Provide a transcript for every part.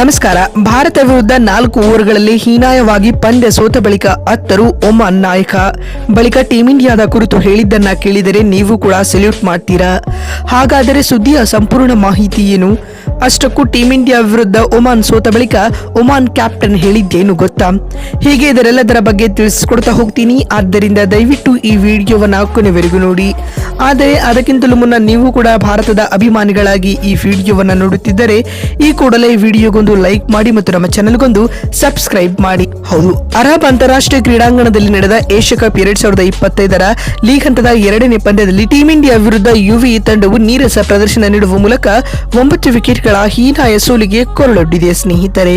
ನಮಸ್ಕಾರ. ಭಾರತ ವಿರುದ್ಧ ನಾಲ್ಕು ಓವರ್ಗಳಲ್ಲಿ ಹೀನಾಯವಾಗಿ ಪಂದ್ಯ ಸೋತ ಬಳಿಕ ಅತ್ತರು ಒಮಾನ್ ನಾಯಕ. ಬಳಿಕ ಟೀಂ ಇಂಡಿಯಾದ ಕುರಿತು ಹೇಳಿದ್ದನ್ನ ಕೇಳಿದರೆ ನೀವು ಕೂಡ ಸೆಲ್ಯೂಟ್ ಮಾಡ್ತೀರಾ? ಹಾಗಾದರೆ ಸುದ್ದಿಯ ಸಂಪೂರ್ಣ ಮಾಹಿತಿ ಏನು? ಅಷ್ಟಕ್ಕೂ ಟೀಂ ಇಂಡಿಯಾ ವಿರುದ್ಧ ಒಮಾನ್ ಸೋತ ಬಳಿಕ ಒಮಾನ್ ಕ್ಯಾಪ್ಟನ್ ಹೇಳಿದ್ದೇನು ಗೊತ್ತಾ? ಹೀಗೆ ಇದರೆಲ್ಲದರ ಬಗ್ಗೆ ತಿಳಿಸಿಕೊಡ್ತಾ ಹೋಗ್ತೀನಿ. ಆದ್ದರಿಂದ ದಯವಿಟ್ಟು ಈ ವಿಡಿಯೋವನ್ನು ಕೊನೆವರೆಗೂ ನೋಡಿ. ಆದರೆ ಅದಕ್ಕಿಂತಲೂ ಮುನ್ನ ನೀವು ಕೂಡ ಭಾರತದ ಅಭಿಮಾನಿಗಳಾಗಿ ಈ ವಿಡಿಯೋವನ್ನು ನೋಡುತ್ತಿದ್ದರೆ ಈ ಕೂಡಲೇ ವಿಡಿಯೋಗೊಂದು ಲೈಕ್ ಮಾಡಿ ಮತ್ತು ನಮ್ಮ ಚಾನೆಲ್ಗೊಂದು ಸಬ್ಸ್ಕ್ರೈಬ್ ಮಾಡಿ. ಹೌದು, ಅರಬ್ ಅಂತಾರಾಷ್ಟ್ರೀಯ ಕ್ರೀಡಾಂಗಣದಲ್ಲಿ ನಡೆದ ಏಷ್ಯಾ ಕಪ್ ಎರಡ್ ಸಾವಿರದ ಇಪ್ಪತ್ತೈದರ ಲೀಗ್ ಹಂತದ ಎರಡನೇ ಪಂದ್ಯದಲ್ಲಿ ಟೀಂ ಇಂಡಿಯಾ ವಿರುದ್ಧ ಯುವಿ ತಂಡವು ನೀರಸ ಪ್ರದರ್ಶನ ನೀಡುವ ಮೂಲಕ ಒಂಬತ್ತು ವಿಕೆಟ್ಗಳ ಹೀನಾಯ ಸೋಲಿಗೆ ಕೊರಳೊಡ್ಡಿದೆ ಸ್ನೇಹಿತರೆ.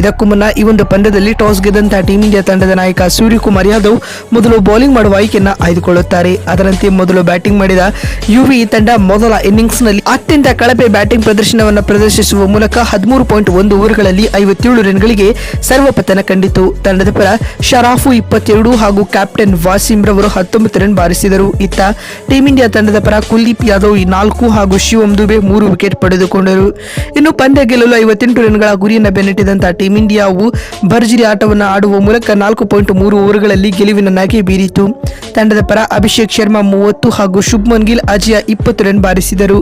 ಇದಕ್ಕೂ ಮುನ್ನ ಈ ಒಂದು ಪಂದ್ಯದಲ್ಲಿ ಟಾಸ್ ಗೆದ್ದಂತಹ ಟೀಮ್ ಇಂಡಿಯಾ ತಂಡದ ನಾಯಕ ಸೂರ್ಯಕುಮಾರ್ ಯಾದವ್ ಮೊದಲು ಬೌಲಿಂಗ್ ಮಾಡುವ ಆಯ್ಕೆಯನ್ನು ಆಯ್ದುಕೊಳ್ಳುತ್ತಾರೆ. ಅದರಂತೆ ಮೊದಲು ಬ್ಯಾಟಿಂಗ್ ಮಾಡಿದ ಯುವಿ ತಂಡ ಮೊದಲ ಇನ್ನಿಂಗ್ಸ್ನಲ್ಲಿ ಅತ್ಯಂತ ಕಳಪೆ ಬ್ಯಾಟಿಂಗ್ ಪ್ರದರ್ಶನವನ್ನು ಪ್ರದರ್ಶಿಸುವ ಮೂಲಕ ಹದಿಮೂರು ಪಾಯಿಂಟ್ ಒಂದು ಓವರ್ಗಳಲ್ಲಿ ಐವತ್ತೇಳು ರನ್ಗಳಿಗೆ ಸರ್ವಪತನ ಕಂಡಿತು. ತಂಡದ ಪರ ಶರಾಫು ಇಪ್ಪತ್ತೆರಡು ಹಾಗೂ ಕ್ಯಾಪ್ಟನ್ ವಾಸಿಂ ರವರು ಹತ್ತೊಂಬತ್ತು ರನ್ ಬಾರಿಸಿದರು. ಇತ್ತ ಟೀಂ ಇಂಡಿಯಾ ತಂಡದ ಪರ ಕುಲ್ದೀಪ್ ಯಾದವ್ ನಾಲ್ಕು ಹಾಗೂ ಶಿವಂ ದುಬೆ ಮೂರು ವಿಕೆಟ್ ಪಡೆದುಕೊಂಡರು. ಇನ್ನು ಪಂದ್ಯ ಗೆಲ್ಲಲು ಐವತ್ತೆಂಟು ರನ್ಗಳ ಗುರಿಯನ್ನು ಬೆನ್ನಟ್ಟಿದಂತಹ ಟೀಂ ಇಂಡಿಯಾವು ಭರ್ಜರಿ ಆಟವನ್ನು ಆಡುವ ಮೂಲಕ ನಾಲ್ಕು ಪಾಯಿಂಟ್ ಮೂರು ಓವರ್ಗಳಲ್ಲಿ ಗೆಲುವಿನ ನಗೆ ಬೀರಿತು. ತಂಡದ ಪರ ಅಭಿಷೇಕ್ ಶರ್ಮಾ ಮೂವತ್ತು ಹಾಗೂ ಶುಭ್ಮನ್ ಗಿಲ್ ಅಜಯ ಇಪ್ಪತ್ತು ರನ್ ಬಾರಿಸಿದರು.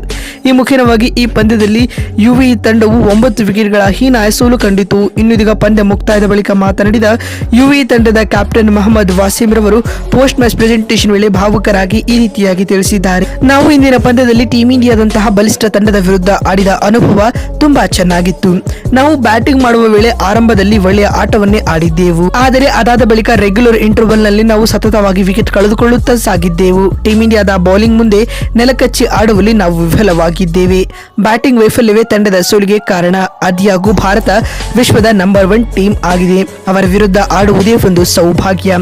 ಈ ಮುಖ್ಯವಾಗಿ ಈ ಪಂದ್ಯದಲ್ಲಿ ಯುವಿ ತಂಡವು ಒಂಬತ್ತು ವಿಕೆಟ್ಗಳ ಹೀನಾಯ ಸೋಲು ಕಂಡಿತು. ಇನ್ನು ಪಂದ್ಯ ಮುಕ್ತಾಯದ ಬಳಿಕ ಮಾತನಾಡಿದ ಯುವಿ ತಂಡದ ಕ್ಯಾಪ್ಟನ್ ಮೊಹಮ್ಮದ್ ವಾಸಿಮ್ ರವರು ಪೋಸ್ಟ್ ಮ್ಯಾಚ್ ಪ್ರೆಸೆಂಟೇಷನ್ ವೇಳೆ ಭಾವುಕರಾಗಿ ಈ ರೀತಿಯಾಗಿ ತಿಳಿಸಿದ್ದಾರೆ. ನಾವು ಇಂದಿನ ಪಂದ್ಯದಲ್ಲಿ ಟೀಂ ಇಂಡಿಯಾದಂತಹ ಬಲಿಷ್ಠ ತಂಡದ ವಿರುದ್ಧ ಆಡಿದ ಅನುಭವ ತುಂಬಾ ಚೆನ್ನಾಗಿತ್ತು. ನಾವು ಬ್ಯಾಟಿಂಗ್ ಮಾಡುವ ವೇಳೆ ಆರಂಭದಲ್ಲಿ ಒಳ್ಳೆಯ ಆಟವನ್ನೇ ಆಡಿದ್ದೆವು. ಆದರೆ ಅದಾದ ಬಳಿಕ ರೆಗ್ಯುಲರ್ ಇಂಟರ್ವಲ್ನಲ್ಲಿ ನಾವು ಸತತವಾಗಿ ವಿಕೆಟ್ ಕಳೆದುಕೊಳ್ಳುತ್ತಾ ಸಾಗಿದ್ದೆವು. ಟೀಂ ಇಂಡಿಯಾದ ಬೌಲಿಂಗ್ ಮುಂದೆ ನೆಲಕಚ್ಚಿ ಆಡುವಲ್ಲಿ ನಾವು ವಿಫಲವಾಗಿದ್ದೇವೆ. ಬ್ಯಾಟಿಂಗ್ ವೈಫಲ್ಯವೇ ತಂಡದ ಸೋಲಿಗೆ ಕಾರಣ. ಅದಿಯಾಗೂ ಭಾರತ ವಿಶ್ವದ ನಂಬರ್ ಒನ್ ಟೀಮ್ ಆಗಿದೆ. ಅವರ ವಿರುದ್ಧ ಆಡುವುದೇ ಒಂದು ಸೌಭಾಗ್ಯ.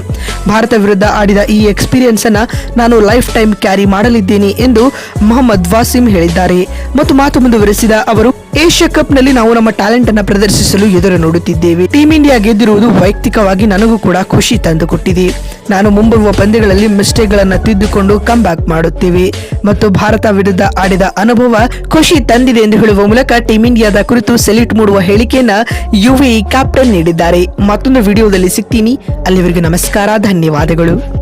ಭಾರತ ವಿರುದ್ಧ ಆಡಿದ ಈ ಎಕ್ಸ್ಪೀರಿಯನ್ಸ್ ಅನ್ನ ನಾನು ಲೈಫ್ ಟೈಮ್ ಕ್ಯಾರಿ ಮಾಡಲಿದ್ದೇನೆ ಎಂದು ಮೊಹಮ್ಮದ್ ವಾಸಿಂ ಹೇಳಿದ್ದಾರೆ. ಮತ್ತು ಮಾತು ಮುಂದುವರೆಸಿದ ಅವರು ಏಷ್ಯಾ ಕಪ್ನಲ್ಲಿ ನಾವು ನಮ್ಮ ಟ್ಯಾಲೆಂಟ್ ಅನ್ನ ಪ್ರದರ್ಶಿಸಲು ಎದುರು ನೋಡುತ್ತಿದ್ದೇವೆ. ಟೀಂ ಇಂಡಿಯಾ ಗೆದ್ದಿರುವುದು ವೈಯಕ್ತಿಕವಾಗಿ ನನಗೂ ಕೂಡ ಖುಷಿ ತಂದುಕೊಟ್ಟಿದೆ. ನಾನು ಮುಂಬರುವ ಪಂದ್ಯಗಳಲ್ಲಿ ಮಿಸ್ಟೇಕ್ ಗಳನ್ನ ತಿದ್ದುಕೊಂಡು ಕಮ್ ಬ್ಯಾಕ್ ಮಾಡುತ್ತೇವೆ. ಮತ್ತು ಭಾರತ ವಿರುದ್ಧ ಆಡಿದ ಅನುಭವ ಖುಷಿ ತಂದಿದೆ ಎಂದು ಹೇಳುವ ಮೂಲಕ ಟೀಂ ಇಂಡಿಯಾದ ಕುರಿತು ಸೆಲ್ಯೂಟ್ ಮೂಡುವ ಹೇಳಿಕೆಯನ್ನ ಯುವಿ ಕ್ಯಾಪ್ಟನ್ ನೀಡಿದ್ದಾರೆ. ಮತ್ತೊಂದು ವಿಡಿಯೋದಲ್ಲಿ ಸಿಗ್ತೀನಿ. ಅಲ್ಲಿವರೆಗೂ ನಮಸ್ಕಾರ, ಧನ್ಯವಾದಗಳು.